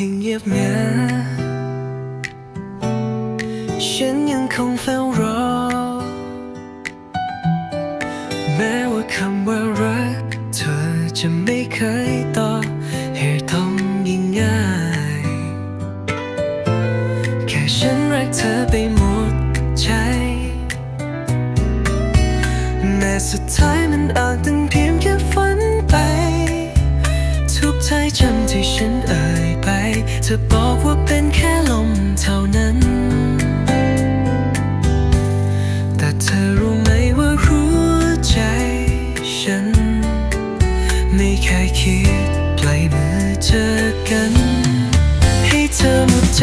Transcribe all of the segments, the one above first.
ที่เงียบงันฉันยังคงเฝ้ารอ แม้ว่าคำว่ารัก เธอจะไม่เคยตอบเหตุต้องยิ่งง่าย แค่ฉันรักเธอไปหมดใจแม้สุดท้ายมันอาจเป็นเพีย บอกว่าเป็นแค่ลมเท่านั้น แต่เธอรู้ไหมว่าหัวใจฉัน ไม่เคยคิดปล่อยมือเจอกัน ให้เธอหมดใจ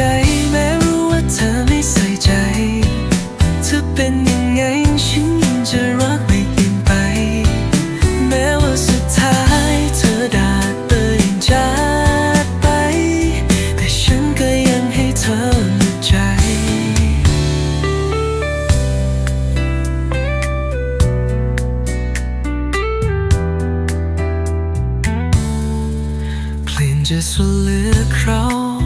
จะส่วนเลือคราว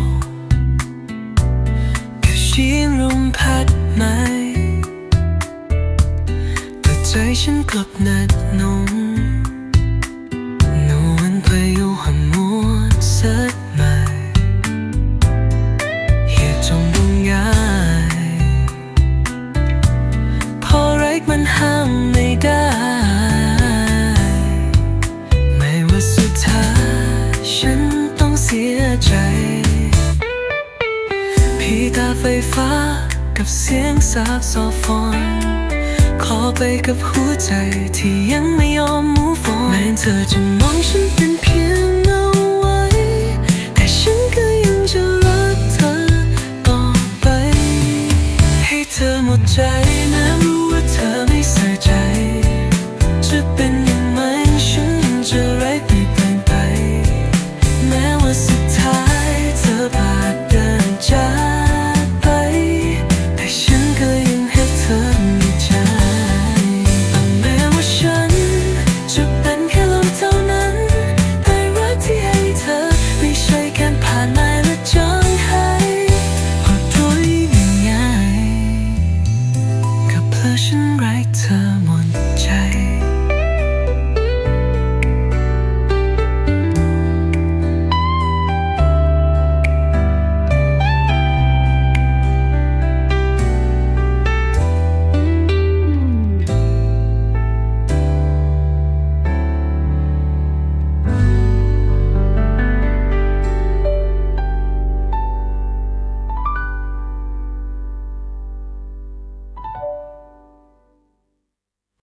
กับเสียงลมพัดไหมแต่ใจฉันกลับแนัดหนม ไฟฟ้ากับเสียงซาบซอฟอนขอไปกับหัวใจที่ยังไม่ยอมมูฟอนแม้เธอจะมองฉันเป็นเพียงเงาไว้ แต่ฉันก็ยังจะรักเธอต่อไป ให้เธอหมดใจนะรู้ I cushion right turmoil